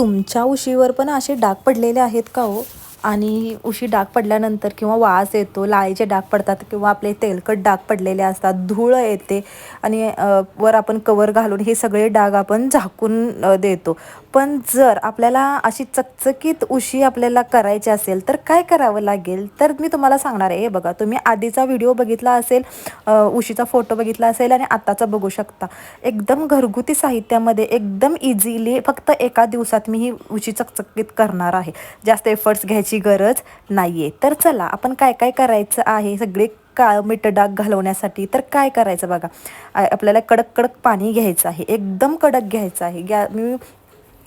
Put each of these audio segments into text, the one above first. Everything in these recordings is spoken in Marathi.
तुमच्या उशीवर पण असे डाग पडलेले आहेत का हो? आणि उशी डाग पडल्यानंतर किंवा वास येतो लाळीचे डाग पडतात किंवा आपले तेलकट डाग पडलेले असतात धूळ येते आणि वर आपण कवर घालून हे सगळे डाग आपण झाकून देतो. पण जर आपल्याला अशी चकचकीत उशी आपल्याला करायची असेल तर काय करावं लागेल? तर मी तुम्हाला सांगणार आहे हे बघा तुम्ही आधीचा व्हिडिओ बघितला असेल उशीचा फोटो बघितला असेल आणि आत्ताचा बघू शकता. एकदम घरगुती साहित्यामध्ये एकदम इझिली फक्त एका दिवसात मी ही उशी चकचकीत करणार आहे. जास्त एफर्ट्स घ्यायची गरज नाही आहे तर चला आपण काय काय करायचं आहे? सगळे का मीठ डाग घालवण्यासाठी तर काय करायचं बघा? आपल्याला कडक कडक पाणी घ्यायचं आहे. एकदम कडक घ्यायचं आहे. गॅ मी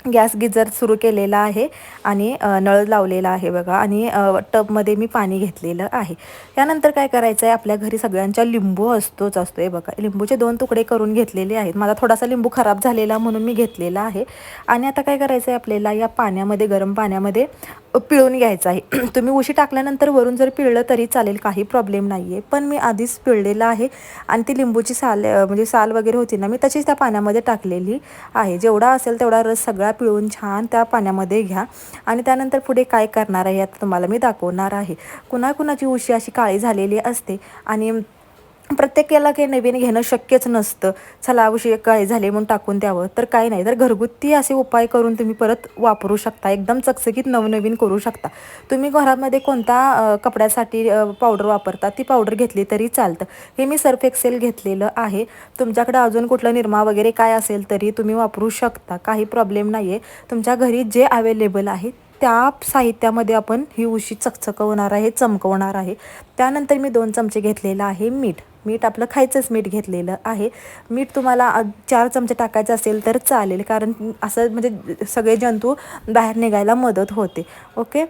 गॅस गिजर सुरू केलेला आहे आणि नळ लावलेला आहे बघा आणि टबमध्ये मी पाणी घेतलेलं आहे. त्यानंतर काय करायचं आहे आपल्या घरी सगळ्यांच्या लिंबू असतोच असतो आहे बघा. लिंबूचे दोन तुकडे करून घेतलेले आहेत. माझा थोडासा लिंबू खराब झालेला म्हणून मी घेतलेला आहे. आणि आता काय करायचं आहे आपल्याला? या पाण्यामध्ये गरम पाण्यामध्ये पिळून घ्यायचं आहे. तुम्ही उशी टाकल्यानंतर वरून जर पिळलं तरी चालेल काही प्रॉब्लेम नाही आहे पण मी आधीच पिळलेलं आहे आणि ती लिंबूची साल म्हणजे साल वगैरे होती ना मी तशीच त्या पाण्यामध्ये टाकलेली आहे. जेवढा असेल तेवढा रस सगळा पिळून छान त्या पाण्यामध्ये घ्या. आणि त्यानंतर पुढे काय करणार आहे आता तुम्हाला मी दाखवणार आहे. कुणाकुणाची उशी अशी काळी झालेली असते आणि प्रत्येकाला काही नवीन घेणं शक्यच नसतं. चला अवश्य काय झाले म्हणून टाकून द्यावं. तर काही नाही. तर घरगुती असे उपाय करून तुम्ही परत वापरू शकता. एकदम चकचकीत नवनवीन करू शकता. तुम्ही घरामध्ये कोणता कपड्यासाठी पावडर वापरता? ती पावडर घेतली तरी चालतं. हे मी सर्फ एक्सेल घेतलेलं आहे. तुमच्याकडे अजून कुठलं निरमा वगैरे काय असेल तरी तुम्ही वापरू शकता. काही प्रॉब्लेम नाही आहे तुमच्या घरी जे अवेलेबल आहे त्या साहित्यामध्ये आपण ही उशी चकचकवणार आहे चमकवणार आहे. त्यानंतर मी दोन चमचे घेतलेलं आहे मीठ. मीठ आपलं खायचंच मीठ घेतलेलं आहे. मीठ तुम्हाला चार चमचे टाकायचं असेल तर चालेल कारण असं म्हणजे सगळे जंतू बाहेर निघायला मदत होते. ओके?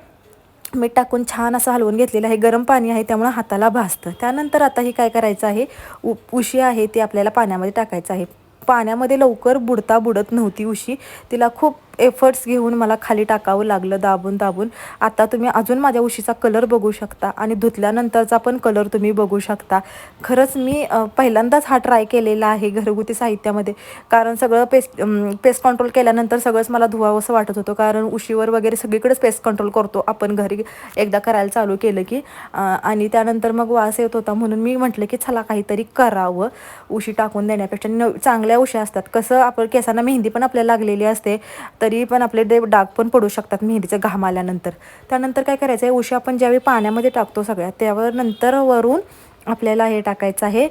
मीठ टाकून छान असं हलवून घेतलेलं आहे. गरम पाणी आहे त्यामुळं हाताला भासतं त्यानंतर आता हे काय करायचं आहे? उ उशी आहे ती आपल्याला पाण्यामध्ये टाकायचं आहे. पाण्यामध्ये लवकर बुडता बुडत नव्हती उशी. तिला खूप एफर्ट्स घेऊन मला खाली टाकावं लागलं दाबून दाबून. आता तुम्ही अजून माझ्या उशीचा कलर बघू शकता आणि धुतल्यानंतरचा पण कलर तुम्ही बघू शकता. खरंच मी पहिल्यांदाच हा ट्राय केलेला आहे घरगुती साहित्यामध्ये. कारण सगळं पेस्ट पेस्ट कंट्रोल केल्यानंतर सगळंच मला धुवावंसं वाटत होतं. कारण उशीवर वगैरे सगळीकडेच पेस्ट कंट्रोल करतो. आपण घरी एकदा करायला चालू केलं की आणि त्यानंतर मग वास येत होता. म्हणून मी म्हटलं की चला काहीतरी करावं. उशी टाकून देण्यापेक्षा न चांगल्या उशी असतात. कसं आपण केसांना मेहंदी पण आपल्याला लागलेली असते तरी पण आपले ते डाग पण पडू शकतात मेहंदीचं घाम आल्यानंतर त्यानंतर काय करायचं आहे उशी आपण ज्यावेळी पाण्यामध्ये टाकतो सगळ्या त्यावर नंतर वरून आपल्याला हे टाकायचं आहे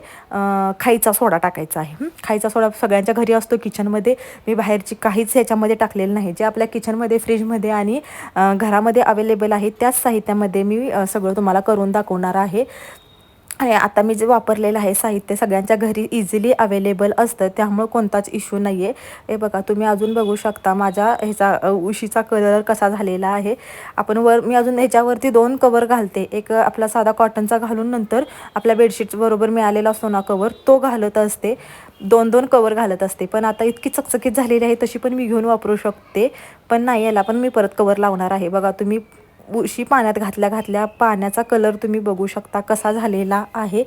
खायचा सोडा टाकायचा आहे. खायचा सोडा सगळ्यांच्या घरी असतो किचनमध्ये. मी बाहेरची काहीच ह्याच्यामध्ये टाकलेलं नाही. जे आपल्या किचनमध्ये फ्रीजमध्ये आणि घरामध्ये अवेलेबल आहे त्याच साहित्यामध्ये मी सगळं तुम्हाला करून दाखवणार आहे. हे आता मी जे वापरलेलं आहे साहित्य सगळ्यांच्या घरी इझिली अवेलेबल असतं. त्यामुळं कोणताच इश्यू नाही आहे हे बघा तुम्ही अजून बघू शकता माझ्या ह्याचा उशीचा कलर कसा झालेला आहे. आपण वर मी अजून ह्याच्यावरती दोन कवर घालते. एक आपला साधा कॉटनचा घालून नंतर आपल्या बेडशीटबरोबर मिळालेला असतो ना कवर तो घालत असते. दोन दोन कवर घालत असते. पण आता इतकी चकचकीत झालेली आहे तशी पण मी घेऊन वापरू शकते. पण नाही याला पण मी परत कवर लावणार आहे. बघा तुम्ही उशी पाण्यात घातल्या घातल्या पाण्याचा कलर तुम्ही बघू शकता कसा झालेला आहे.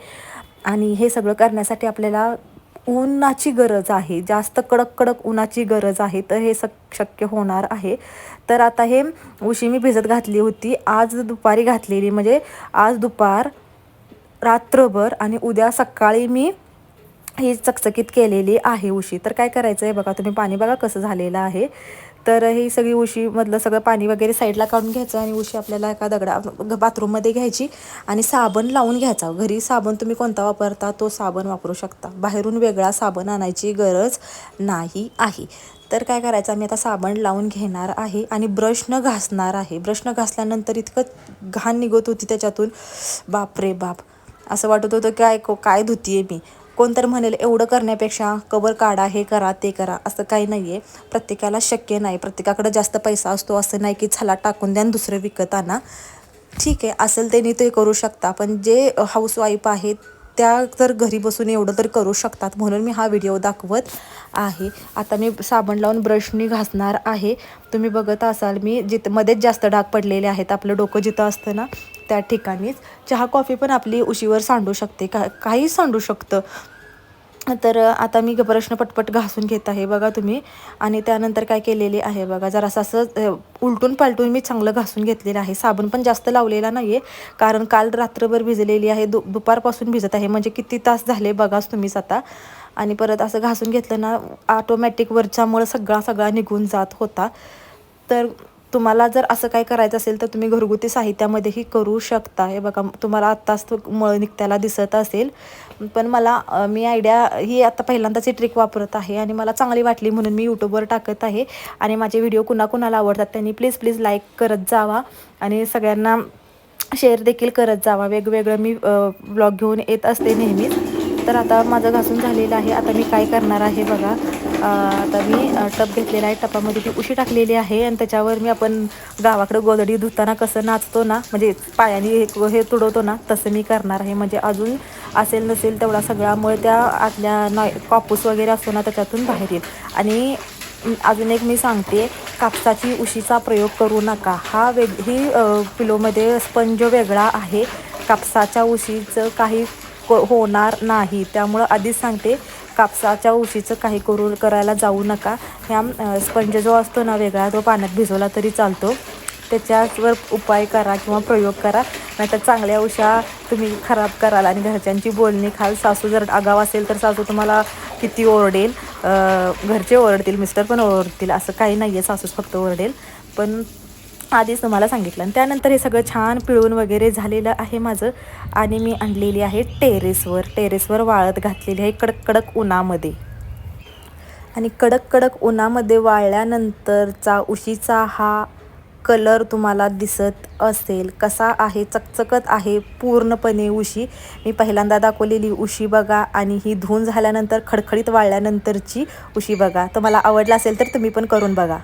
आणि हे सगळं करण्यासाठी आपल्याला उन्हाची गरज आहे. जास्त कडक कडक उन्हाची गरज आहे तर हे सक शक्य होणार आहे. तर आता हे उशी मी भिजत घातली होती. आज दुपारी घातलेली म्हणजे आज दुपार रात्रभर आणि उद्या सकाळी मी ही चकचकीत केलेली आहे उशी. तर काय करायचं आहे बघा तुम्ही पाणी बघा कसं झालेलं आहे. तर ही सगळी उशीमधलं सगळं पाणी वगैरे साईडला काढून घ्यायचं आणि उशी आपल्याला एका दगडा बाथरूममध्ये घ्यायची आणि साबण लावून घ्यायचा. घरी साबण तुम्ही कोणता वापरता तो साबण वापरू शकता. बाहेरून वेगळा साबण आणायची गरज नाही आहे. तर काय करायचं आम्ही आता साबण लावून घेणार आहे आणि ब्रशनं घासणार आहे. ब्रशनं घासल्यानंतर इतकं घाण निघत होती त्याच्यातून. बापरे बाप. असं वाटत होतं काय को काय धुतीये मी? कोणतर म्हणेल एवढं करण्यापेक्षा कवर काढा हे करा ते करा. असं काही नाही आहे प्रत्येकाला शक्य नाही. प्रत्येकाकडं जास्त पैसा असतो असं नाही की छला टाकून द्या आणि दुसरं विकत आणा. ठीक आहे असेल त्यांनी ते करू शकता. पण जे हाऊसवाईफ आहेत त्या तर घरी बसून एवढं तर करू शकतात म्हणून मी हा व्हिडिओ दाखवत आहे. आता मी साबण लावून ब्रशनी घासणार आहे. तुम्ही बघत असाल मी जिथं मध्येच जास्त डाग पडलेले आहेत. आपलं डोकं जिथं असतं ना त्या ठिकाणीच चहा कॉफी पण आपली उशीवर सांडू शकते. का काही सांडू शकतं. तर आता मी प्रश्न पटपट घासून घेत आहे बघा तुम्ही. आणि त्यानंतर काय केलेले आहे बघा. जरासं असं असं उलटून पालटून मी चांगलं घासून घेतलेलं आहे. साबण पण जास्त लावलेला नाही आहे कारण काल रात्रभर भिजलेली आहे. दु दुपारपासून भिजत आहे. म्हणजे किती तास झाले बघाच तुम्हीच आता. आणि परत असं घासून घेतलं ना ऑटोमॅटिक वरच्यामुळं सगळा सगळा निघून जात होता. तर तुम्हाला जर असं काय करायचं असेल तर तुम्ही घरगुती साहित्यामध्येही करू शकता. हे बघा तुम्हाला आत्ताच मळ निघताना दिसत असेल. पण मला मी आयडिया ही आता पहिल्यांदाच ही ट्रिक वापरत आहे आणि मला चांगली वाटली म्हणून मी यूट्यूबवर टाकत आहे. आणि माझे व्हिडिओ कुणाकुणाला आवडतात त्यांनी प्लीज प्लीज लाईक करत जावा. आणि सगळ्यांना शेअर देखील करत जावा. वेगवेगळं मी ब्लॉग घेऊन येत असते नेहमीच. तर आता माझं घासून झालेलं आहे. आता मी काय करणार आहे बघा. आता मी टप घेतलेला आहे. टपामध्ये ती उशी टाकलेली आहे आणि त्याच्यावर मी आपण गावाकडं गोदडी धुताना कसं नाचतो ना म्हणजे पायाने हे तुडवतो ना तसं मी करणार आहे. म्हणजे अजून असेल नसेल तेवढा सगळ्यामुळे त्या आतल्या नॉय कापूस वगैरे असतो ना त्याच्यातून बाहेर येईल. आणि अजून एक मी सांगते कापसाची उशीचा प्रयोग करू नका. हा वेग ही पिलोमध्ये स्पंज वेगळा आहे. कापसाच्या उशीचं काही होणार नाही. त्यामुळं आधीच सांगते कापसाच्या उशीचं काही करू करायला जाऊ नका. ह्या स्पंज जो असतो ना वेगळा तो पाण्यात भिजवला तरी चालतो. त्याच्यावर उपाय करा किंवा प्रयोग करा. नाहीतर चांगल्या उशा तुम्ही खराब कराल आणि घरच्यांची बोलणी खाल. सासू जर आगाव असेल तर सासू तुम्हाला किती ओरडेल? घरचे ओरडतील मिस्टर पण ओरडतील असं काही नाही आहे सासूच फक्त ओरडेल. पण आधीच तुम्हाला सांगितलं. आणि त्यानंतर हे सगळं छान पिळून वगैरे झालेलं आहे माझं. आणि मी आणलेली आहे टेरेसवर. टेरेसवर वाळत घातलेली आहे कडक कडक उन्हामध्ये. आणि कडक कडक उन्हामध्ये वाळल्यानंतरचा उशीचा हा कलर तुम्हाला दिसत असेल. कसा आहे? चकचकत आहे पूर्णपणे उशी. मी पहिल्यांदा दाखवलेली उशी बघा. आणि ही धुवून झाल्यानंतर खडखडीत वाळल्यानंतरची उशी बघा. तुम्हाला आवडला असेल तर तुम्ही पण करून बघा.